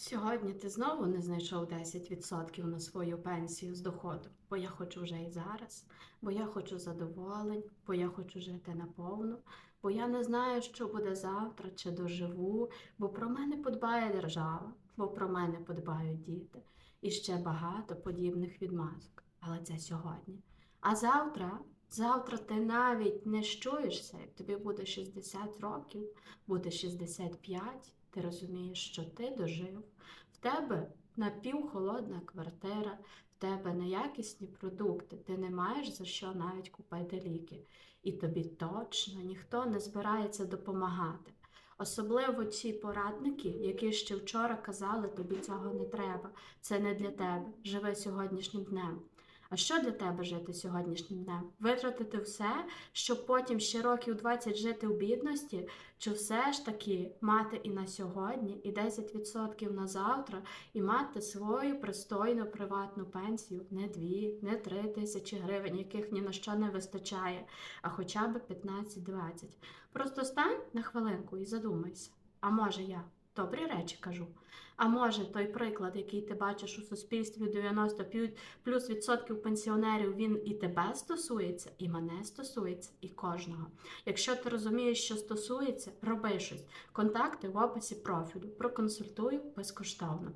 Сьогодні ти знову не знайшов 10% на свою пенсію з доходу, бо я хочу вже і зараз, бо я хочу задоволень, бо я хочу жити наповну, бо я не знаю, що буде завтра чи доживу, бо про мене подбає держава, бо про мене подбають діти. І ще багато подібних відмазок. Але це сьогодні. А завтра, завтра ти навіть не щуєшся, як тобі буде 60 років, буде 65, ти розумієш, що ти дожив. В тебе напівхолодна квартира, в тебе неякісні продукти, ти не маєш за що навіть купити ліки. І тобі точно ніхто не збирається допомагати. Особливо ці порадники, які ще вчора казали, тобі цього не треба, це не для тебе. Живи сьогоднішнім днем. А що для тебе жити сьогоднішнім днем? Витратити все, щоб потім ще років 20 жити в бідності, чи все ж таки мати і на сьогодні, і 10% на завтра, і мати свою пристойну приватну пенсію не 2, не 3 тисячі гривень, яких ні на що не вистачає, а хоча б 15-20. Просто стань на хвилинку і задумайся. А може я добрі речі кажу? А може той приклад, який ти бачиш у суспільстві 90 плюс відсотків пенсіонерів, він і тебе стосується, і мене стосується, і кожного. Якщо ти розумієш, що стосується, роби щось. Контакти в описі профілю. Проконсультую безкоштовно.